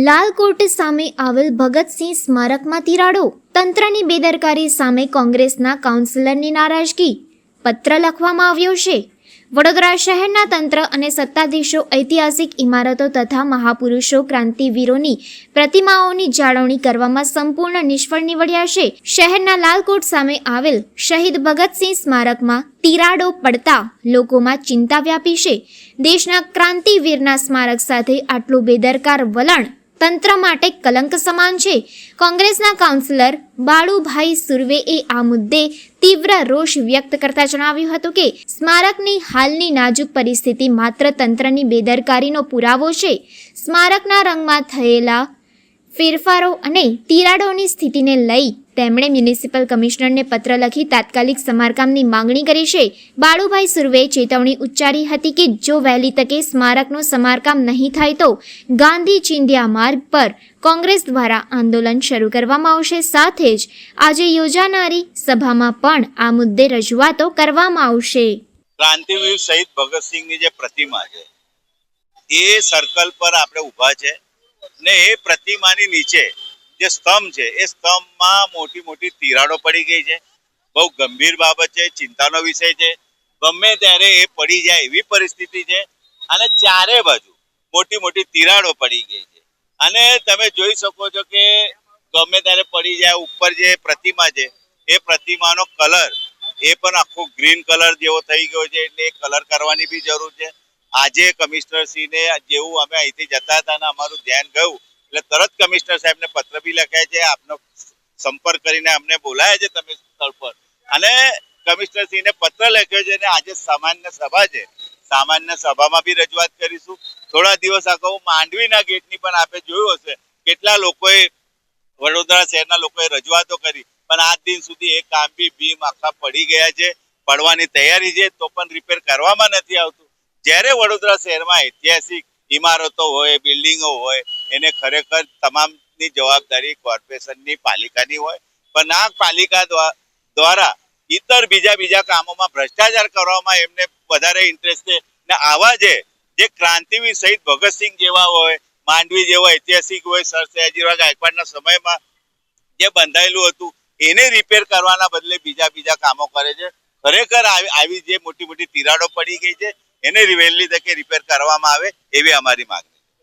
લાલકોટ સામે આવેલ ભગતસિંહ સ્મારકમાં તિરાડો. તંત્રની બેદરકારી સામે કોંગ્રેસના કાઉન્સિલરની નારાજગી. પત્ર લખવામાં આવ્યો છે વડોદરા શહેરના તંત્ર અને સત્તાધીશો ઐતિહાસિક ઇમારતો તથા મહાપુરુષો ક્રાંતિવીરોની પ્રતિમાઓની જાળવણી કરવામાં સંપૂર્ણ નિષ્ફળ નીવડ્યા છે. શહેરના લાલકોટ સામે આવેલ શહીદ ભગતસિંહ સ્મારકમાં તિરાડો પડતા લોકોમાં ચિંતા વ્યાપી છે. દેશના ક્રાંતિવીરના સ્મારક સાથે આટલું બેદરકાર વલણ તંત્ર માટે કલંક સમાન છે. કોંગ્રેસના કાઉન્સિલર બાળુભાઈ સુર્વેએ આ મુદ્દે તીવ્ર રોષ વ્યક્ત કરતા જણાવ્યું હતું કે, સ્મારકની હાલની નાજુક પરિસ્થિતિ માત્ર તંત્રની બેદરકારીનો પુરાવો છે. સ્મારકના રંગમાં થયેલા ફેરફારો અને તિરાડોની સ્થિતિને લઈ તેમણે મ્યુનિસિપલ કમિશનરને પત્ર લખી તાત્કાલિક સમારકામની માંગણી કરી છે. બાળુભાઈ સુર્વે ચેતવણી ઉચ્ચારી હતી કે જો વહેલી તકે સ્મારકનું સમારકામ નહીં થાય તો ગાંધી ચિંધ્યા માર્ગ પર કોંગ્રેસ દ્વારા આંદોલન શરૂ કરવામાં આવશે. સાથે જ આજે યોજાનારી સભામાં પણ આ મુદ્દે રજૂઆતો કરવામાં આવશે. ક્રાંતિવીર શહીદ ભગતસિંહની જે પ્રતિમા છે, એ સર્કલ પર આપણે ઊભા છે ને એ પ્રતિમાની નીચે જે સ્તંભ છે, એ સ્તંભમાં મોટી મોટી તિરાડો પડી ગઈ છે. બહુ ગંભીર બાબત છે, ચિંતાનો વિષય છે. ગમે ત્યારે એ પડી જાય એવી પરિસ્થિતિ છે અને ચારે બાજુ મોટી મોટી તિરાડો પડી ગઈ છે. અને તમે જોઈ શકો છો કે ગમે ત્યારે પડી જાય, ઉપર જે પ્રતિમા છે, એ પ્રતિમાનો કલર એ પણ આખો ગ્રીન કલર જેવો થઈ ગયો છે એટલે એ કલર કરવાની બી જરૂર છે. આજે કમિશનરશ્રીને જેવું અમે અહીંથી જતા હતા અને અમારું ધ્યાન ગયું એટલે તરત કમિશનર સાહેબને પત્ર બી લખાય છે, આપનો સંપર્ક કરીને અમને બોલાયા છે તમે સ્થળ પર. અને કમિશનર શ્રીને પત્ર લખ્યો છે અને આજે સામાન્ય સભા છે. સામાન્ય સભામાં બી રજૂઆત કરીશું. થોડા દિવસ અગાઉ માંડવીના ગેટની પણ આપે જોયું હશે. કેટલા લોકોએ વડોદરા શહેરના લોકોએ રજૂઆતો કરી. પણ આજ દિન સુધી એ કામ બી બીમ આખા પડી ગયા છે. પડવાની તૈયારી છે, તો પણ રિપેર કરવામાં નથી આવતું. જ્યારે વડોદરા શહેરમાં ઐતિહાસિક ઇમારતો હોય બિલ્ડિંગો હોય એને ખરેખર તમામની જવાબદારી કોર્પોરેશનની પાલિકાની હોય, પણ આ પાલિકા દ્વારા ઇતર બીજા બીજા કામોમાં ભ્રષ્ટાચાર કરવામાં એમને વધારે ઇન્ટરેસ્ટ છે. ને આવા જે જે ક્રાંતિવીર સહિત ભગતસિંહ જેવા હોય, માંડવી જેવા ઐતિહાસિક હોય, સર સયાજીરાવ ગાયકવાડના સમયમાં જે બંધાયેલું હતું, એને રિપેર કરવાના બદલે બીજા બીજા કામો કરે છે. ખરેખર આવી જે મોટી મોટી તિરાડો પડી ગઈ છે, એને વહેલી તકે રિપેર કરવામાં આવે એવી અમારી માંગ